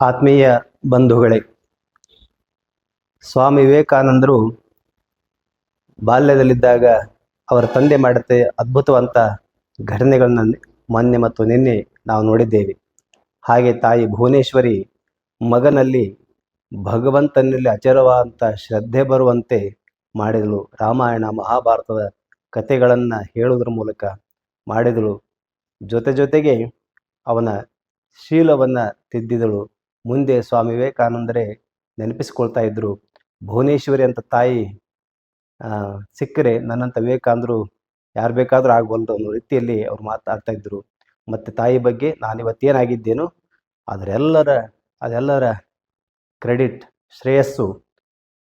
ಆತ್ಮೀಯ ಬಂಧುಗಳೇ, ಸ್ವಾಮಿ ವಿವೇಕಾನಂದರು ಬಾಲ್ಯದಲ್ಲಿದ್ದಾಗ ಅವರ ತಂದೆ ಮಾಡುತ್ತೆ ಅದ್ಭುತವಂತ ಘಟನೆಗಳನ್ನ ಮೊನ್ನೆ ಮತ್ತು ನಿನ್ನೆ ನಾವು ನೋಡಿದ್ದೇವೆ. ಹಾಗೆ ತಾಯಿ ಭುವನೇಶ್ವರಿ ಮಗನಲ್ಲಿ ಭಗವಂತನಲ್ಲಿ ಅಚರವಾದಂಥ ಶ್ರದ್ಧೆ ಬರುವಂತೆ ಮಾಡಿದಳು. ರಾಮಾಯಣ, ಮಹಾಭಾರತದ ಕಥೆಗಳನ್ನು ಹೇಳುವುದರ ಮೂಲಕ ಮಾಡಿದಳು. ಜೊತೆ ಜೊತೆಗೆ ಅವನ ಶೀಲವನ್ನು ತಿದ್ದಿದಳು. ಮುಂದೆ ಸ್ವಾಮಿ ವಿವೇಕಾನಂದರೇ ನೆನಪಿಸ್ಕೊಳ್ತಾ ಇದ್ರು, ಭುವನೇಶ್ವರಿ ಅಂತ ತಾಯಿ ಸಿಕ್ಕರೆ ನನ್ನಂಥ ವಿವೇಕಾನಂದರು ಯಾರು ಬೇಕಾದರೂ ಆಗಬಲ್ದು ಅನ್ನೋ ರೀತಿಯಲ್ಲಿ ಅವ್ರು ಮಾತಾಡ್ತಾ ಇದ್ರು. ಮತ್ತು ತಾಯಿ ಬಗ್ಗೆ ನಾನು ಇವತ್ತೇನಾಗಿದ್ದೇನು ಅದರೆಲ್ಲರ ಅದೆಲ್ಲರ ಕ್ರೆಡಿಟ್ ಶ್ರೇಯಸ್ಸು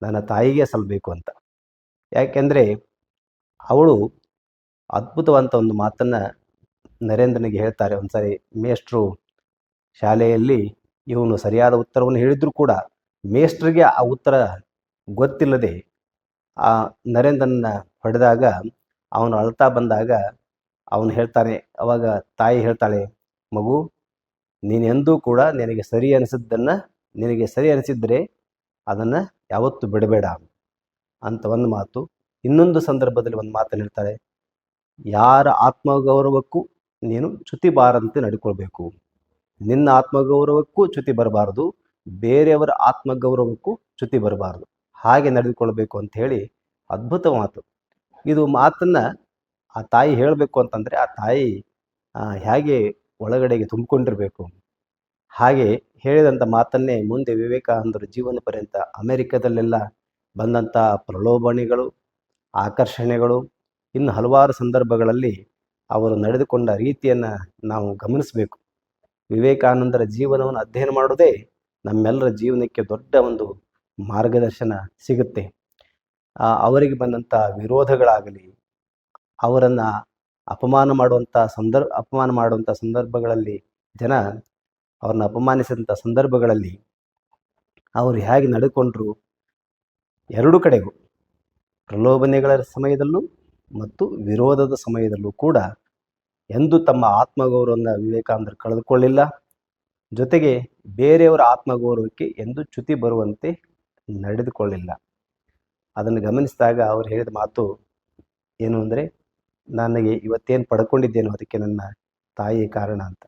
ನನ್ನ ತಾಯಿಗೆ ಸಲ್ಲಬೇಕು ಅಂತ. ಯಾಕೆಂದರೆ ಅವಳು ಅದ್ಭುತವಂತ ಒಂದು ಮಾತನ್ನು ನರೇಂದ್ರನಿಗೆ ಹೇಳ್ತಾರೆ. ಒಂದ್ಸರಿ ಮೇಷ್ಟ್ರು ಶಾಲೆಯಲ್ಲಿ ಇವನು ಸರಿಯಾದ ಉತ್ತರವನ್ನು ಹೇಳಿದ್ರು ಕೂಡ ಮೇಸ್ಟ್ರಿಗೆ ಆ ಉತ್ತರ ಗೊತ್ತಿಲ್ಲದೆ ಆ ನರೇಂದ್ರನ ಹೊಡೆದಾಗ, ಅವನು ಅಳ್ತಾ ಬಂದಾಗ ಅವನು ಹೇಳ್ತಾನೆ, ಅವಾಗ ತಾಯಿ ಹೇಳ್ತಾಳೆ, ಮಗು ನೀನೆಂದೂ ಕೂಡ ನಿನಗೆ ಸರಿ ಅನಿಸಿದ್ದನ್ನು, ನಿನಗೆ ಸರಿ ಅನಿಸಿದ್ರೆ ಅದನ್ನು ಯಾವತ್ತೂ ಬಿಡಬೇಡ ಅಂತ ಒಂದು ಮಾತು. ಇನ್ನೊಂದು ಸಂದರ್ಭದಲ್ಲಿ ಒಂದು ಮಾತನ್ನು ಹೇಳ್ತಾಳೆ ಯಾರ ಆತ್ಮಗೌರವಕ್ಕೂ ನೀನು ಚ್ಯುತಿ ಬಾರದಂತೆ ನಡ್ಕೊಳ್ಬೇಕು. ನಿನ್ನ ಆತ್ಮಗೌರವಕ್ಕೂ ಚ್ಯುತಿ ಬರಬಾರದು, ಬೇರೆಯವರ ಆತ್ಮಗೌರವಕ್ಕೂ ಚ್ಯುತಿ ಬರಬಾರದು. ಹಾಗೆ ನಡೆದುಕೊಳ್ಬೇಕು ಅಂತ ಹೇಳಿ ಅದ್ಭುತ ಮಾತು. ಇದು ಮಾತನ್ನ ಆ ತಾಯಿ ಹೇಳಬೇಕು ಅಂತಂದ್ರೆ ಆ ತಾಯಿ ಹೇಗೆ ಒಳಗಡೆಗೆ ತುಂಬಿಕೊಂಡಿರಬೇಕು. ಹಾಗೆ ಹೇಳಿದಂಥ ಮಾತನ್ನೇ ಮುಂದೆ ವಿವೇಕಾನಂದರು ಜೀವನ ಪರ್ಯಂತ ಅಮೆರಿಕದಲ್ಲೆಲ್ಲ ಬಂದಂಥ ಪ್ರಲೋಭನೆಗಳು, ಆಕರ್ಷಣೆಗಳು, ಇನ್ನು ಹಲವಾರು ಸಂದರ್ಭಗಳಲ್ಲಿ ಅವರು ನಡೆದುಕೊಂಡ ರೀತಿಯನ್ನು ನಾವು ಗಮನಿಸಬೇಕು. ವಿವೇಕಾನಂದರ ಜೀವನವನ್ನು ಅಧ್ಯಯನ ಮಾಡೋದೇ ನಮ್ಮೆಲ್ಲರ ಜೀವನಕ್ಕೆ ದೊಡ್ಡ ಒಂದು ಮಾರ್ಗದರ್ಶನ ಸಿಗುತ್ತೆ. ಅವರಿಗೆ ಬಂದಂಥ ವಿರೋಧಗಳಾಗಲಿ, ಅವರನ್ನು ಅಪಮಾನ ಮಾಡುವಂಥ ಸಂದರ್ಭ ಅಪಮಾನ ಮಾಡುವಂಥ ಸಂದರ್ಭಗಳಲ್ಲಿ ಜನ ಅವ್ರನ್ನ ಅಪಮಾನಿಸಿದಂಥ ಸಂದರ್ಭಗಳಲ್ಲಿ ಅವರು ಹೇಗೆ ನಡ್ಕೊಂಡ್ರು ಎರಡು ಕಡೆಗೂ ಪ್ರಲೋಭನೆಗಳ ಸಮಯದಲ್ಲೂ ಮತ್ತು ವಿರೋಧದ ಸಮಯದಲ್ಲೂ ಕೂಡ ಎಂದೂ ತಮ್ಮ ಆತ್ಮಗೌರವವನ್ನು ವಿವೇಕಾನಂದರು ಕಳೆದುಕೊಳ್ಳಿಲ್ಲ. ಜೊತೆಗೆ ಬೇರೆಯವರ ಆತ್ಮಗೌರವಕ್ಕೆ ಎಂದು ಚ್ಯುತಿ ಬರುವಂತೆ ನಡೆದುಕೊಳ್ಳಿಲ್ಲ. ಅದನ್ನು ಗಮನಿಸಿದಾಗ ಅವ್ರು ಹೇಳಿದ ಮಾತು ಏನು ಅಂದರೆ, ನನಗೆ ಇವತ್ತೇನು ಪಡ್ಕೊಂಡಿದ್ದೇನೋ ಅದಕ್ಕೆ ನನ್ನ ತಾಯಿ ಕಾರಣ ಅಂತ.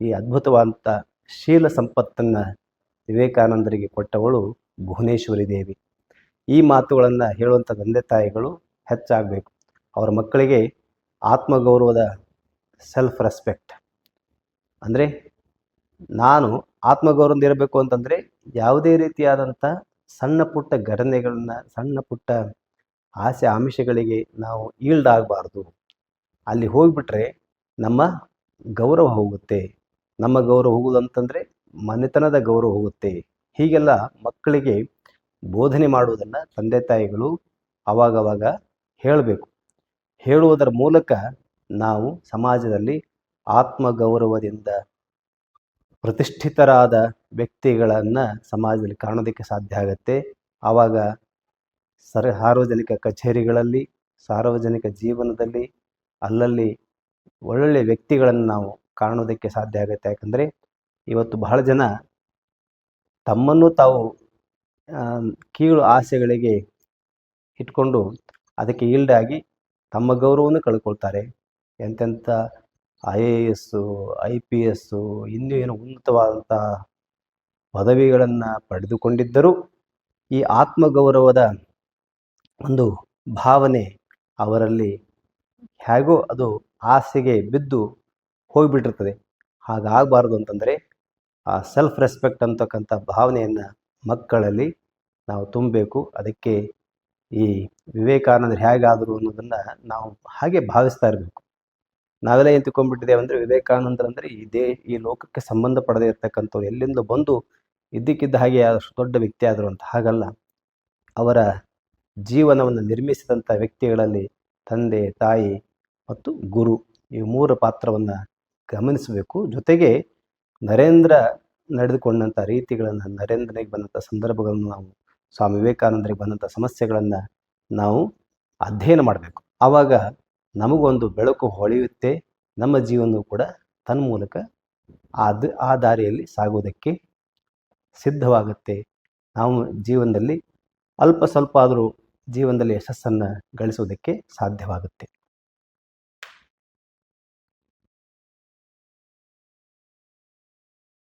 ಈ ಅದ್ಭುತವಾದಂಥ ಶೀಲ ಸಂಪತ್ತನ್ನು ವಿವೇಕಾನಂದರಿಗೆ ಕೊಟ್ಟವಳು ಭುವನೇಶ್ವರಿ ದೇವಿ. ಈ ಮಾತುಗಳನ್ನು ಹೇಳುವಂಥ ತಂದೆ ತಾಯಿಗಳು ಹೆಚ್ಚಾಗಬೇಕು. ಅವರ ಮಕ್ಕಳಿಗೆ ಆತ್ಮಗೌರವದ ಸೆಲ್ಫ್ ರೆಸ್ಪೆಕ್ಟ್ ಅಂದರೆ ನಾನು ಆತ್ಮಗೌರವದಿಂದ ಇರಬೇಕು ಅಂತಂದರೆ ಯಾವುದೇ ರೀತಿಯಾದಂಥ ಸಣ್ಣ ಪುಟ್ಟ ಘಟನೆಗಳನ್ನ, ಸಣ್ಣ ಪುಟ್ಟ ಆಸೆ ಆಮಿಷಗಳಿಗೆ ನಾವು ಈಲ್ಡ್ ಆಗಬಾರ್ದು ಅಲ್ಲಿ ಹೋಗಿಬಿಟ್ರೆ ನಮ್ಮ ಗೌರವ ಹೋಗುತ್ತೆ. ನಮ್ಮ ಗೌರವ ಹೋಗುವುದಂತಂದರೆ ಮನೆತನದ ಗೌರವ ಹೋಗುತ್ತೆ. ಹೀಗೆಲ್ಲ ಮಕ್ಕಳಿಗೆ ಬೋಧನೆ ಮಾಡುವುದನ್ನು ತಂದೆ ತಾಯಿಗಳು ಅವಾಗವಾಗ ಹೇಳಬೇಕು. ಹೇಳುವುದರ ಮೂಲಕ ನಾವು ಸಮಾಜದಲ್ಲಿ ಆತ್ಮಗೌರವದಿಂದ ಪ್ರತಿಷ್ಠಿತರಾದ ವ್ಯಕ್ತಿಗಳನ್ನು ಸಮಾಜದಲ್ಲಿ ಕಾಣೋದಕ್ಕೆ ಸಾಧ್ಯ ಆಗುತ್ತೆ. ಆವಾಗ ಸರ್, ಸಾರ್ವಜನಿಕ ಕಚೇರಿಗಳಲ್ಲಿ, ಸಾರ್ವಜನಿಕ ಜೀವನದಲ್ಲಿ ಅಲ್ಲಲ್ಲಿ ಒಳ್ಳೊಳ್ಳೆಯ ವ್ಯಕ್ತಿಗಳನ್ನು ನಾವು ಕಾಣೋದಕ್ಕೆ ಸಾಧ್ಯ ಆಗುತ್ತೆ. ಯಾಕಂದರೆ ಇವತ್ತು ಬಹಳ ಜನ ತಮ್ಮನ್ನು ತಾವು ಕೀಳು ಆಸೆಗಳಿಗೆ ಇಟ್ಕೊಂಡು ಅದಕ್ಕೆ ಈಲ್ಡಾಗಿ ತಮ್ಮ ಗೌರವವನ್ನು ಕಳ್ಕೊಳ್ತಾರೆ. ಎಂತೆಂಥ I A S, I P S, ಇನ್ನೂ ಏನು ಉನ್ನತವಾದಂಥ ಪದವಿಗಳನ್ನು ಪಡೆದುಕೊಂಡಿದ್ದರೂ ಈ ಆತ್ಮಗೌರವದ ಒಂದು ಭಾವನೆ ಅವರಲ್ಲಿ ಹೇಗೋ ಅದು ಆಸೆಗೆ ಬಿದ್ದು ಹೋಗಿಬಿಟ್ಟಿರ್ತದೆ. ಹಾಗಾಗಬಾರ್ದು ಅಂತಂದರೆ ಆ ಸೆಲ್ಫ್ ರೆಸ್ಪೆಕ್ಟ್ ಅಂತಕ್ಕಂಥ ಭಾವನೆಯನ್ನು ಮಕ್ಕಳಲ್ಲಿ ನಾವು ತುಂಬಬೇಕು. ಅದಕ್ಕೆ ಈ ವಿವೇಕಾನಂದರು ಹೇಗಾದರು ಅನ್ನೋದನ್ನು ನಾವು ಹಾಗೆ ಭಾವಿಸ್ತಾ ಇರಬೇಕು. ನಾವೆಲ್ಲ ಏನು ತಿಳ್ಕೊಂಡ್ಬಿಟ್ಟಿದ್ದೇವೆ ಅಂದರೆ ವಿವೇಕಾನಂದರು ಅಂದರೆ ಇದೇ ಈ ಲೋಕಕ್ಕೆ ಸಂಬಂಧಪಡದೇ ಇರ್ತಕ್ಕಂಥವ್ರು. ಎಲ್ಲಿಂದ ಬಂದು ಇದ್ದಕ್ಕಿದ್ದ ಹಾಗೆ ಅಷ್ಟು ದೊಡ್ಡ ವ್ಯಕ್ತಿ ಆದರು ಅಂತ. ಹಾಗಲ್ಲ. ಅವರ ಜೀವನವನ್ನು ನಿರ್ಮಿಸಿದಂಥ ವ್ಯಕ್ತಿಗಳಲ್ಲಿ ತಂದೆ, ತಾಯಿ ಮತ್ತು ಗುರು ಈ ಮೂರು ಪಾತ್ರವನ್ನು ಗಮನಿಸಬೇಕು. ಜೊತೆಗೆ ನರೇಂದ್ರ ನಡೆದುಕೊಂಡಂಥ ರೀತಿಗಳನ್ನು, ನರೇಂದ್ರನಿಗೆ ಬಂದಂಥ ಸಂದರ್ಭಗಳನ್ನು ನಾವು, ಸ್ವಾಮಿ ವಿವೇಕಾನಂದರಿಗೆ ಬಂದಂಥ ಸಮಸ್ಯೆಗಳನ್ನು ನಾವು ಅಧ್ಯಯನ ಮಾಡಬೇಕು. ಆವಾಗ ನಮಗೊಂದು ಬೆಳಕು ಹೊಳೆಯುತ್ತೆ, ನಮ್ಮ ಜೀವನವು ಕೂಡ ತನ್ಮೂಲಕ ಮೂಲಕ ದ- ಆ ದಾರಿಯಲ್ಲಿ ಸಾಗುವುದಕ್ಕೆ ಸಿದ್ಧವಾಗುತ್ತೆ. ನಾವು ಜೀವನದಲ್ಲಿ ಅಲ್ಪ ಸ್ವಲ್ಪ ಆದರೂ ಜೀವನದಲ್ಲಿ ಯಶಸ್ಸನ್ನು ಗಳಿಸೋದಕ್ಕೆ ಸಾಧ್ಯವಾಗುತ್ತೆ.